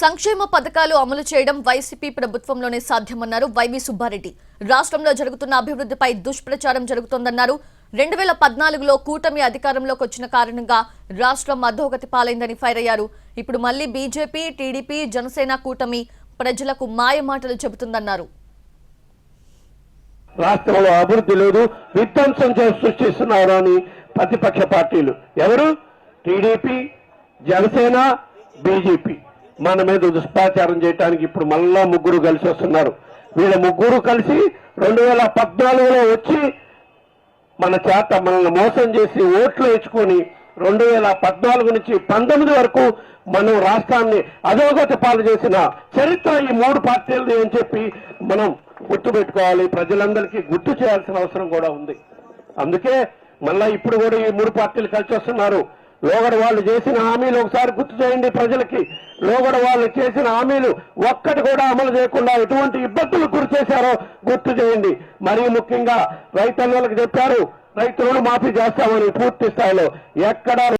సంక్షేమ పథకాలు అమలు చేయడం వైసీపీ ప్రభుత్వంలోనే సాధ్యమన్నారు వైవి సుబ్బారెడ్డి. రాష్ట్రంలో జరుగుతున్న అభివృద్ధిపై దుష్ప్రచారం జరుగుతోందన్నారు. రెండు వేల పద్నాలుగులో కూటమి అధికారంలోకి వచ్చిన కారణంగా రాష్ట్రం అధోగతి పాలైందని ఫైర్ అయ్యారు. ఇప్పుడు మళ్ళీ బీజేపీ టీడీపీ జనసేన కూటమి ప్రజలకు మాయమాటలు చెబుతుందన్నారు. రాష్ట్రంలో అభివృద్ధి లేదు విధ్వంసం సృష్టిస్తున్నారు అని ప్రతిపక్ష పార్టీలు. ఎవరు? TDP Janasena BJP. మన మీద దుష్పాచారం చేయడానికి ఇప్పుడు మళ్ళా ముగ్గురు కలిసి వస్తున్నారు. వీళ్ళ ముగ్గురు కలిసి రెండు వేల పద్నాలుగులో వచ్చి మన చేత మనల్ని మోసం చేసి ఓట్లు వేసుకొని రెండు వేల పద్నాలుగు నుంచి పంతొమ్మిది వరకు మనం రాష్ట్రాన్ని అధోగతి పాలు చేసిన చరిత్ర ఈ మూడు పార్టీలది అని చెప్పి మనం గుర్తుపెట్టుకోవాలి. ప్రజలందరికీ గుర్తు చేయాల్సిన అవసరం కూడా ఉంది. అందుకే మళ్ళా ఇప్పుడు కూడా ఈ మూడు పార్టీలు కలిసి వస్తున్నారు. లోగడ వాళ్ళు చేసిన హామీలు ఒకసారి గుర్తు చేయండి ప్రజలకి. లోగడ వాళ్ళు చేసిన హామీలు ఒక్కటి కూడా అమలు చేయకుండా ఎటువంటి ఇబ్బందులు గురి చేశారో గుర్తు చేయండి. మరీ ముఖ్యంగా రైతన్నలకు చెప్పారు రైతు రుణ మాఫీ చేస్తామని పూర్తి స్థాయిలో ఎక్కడ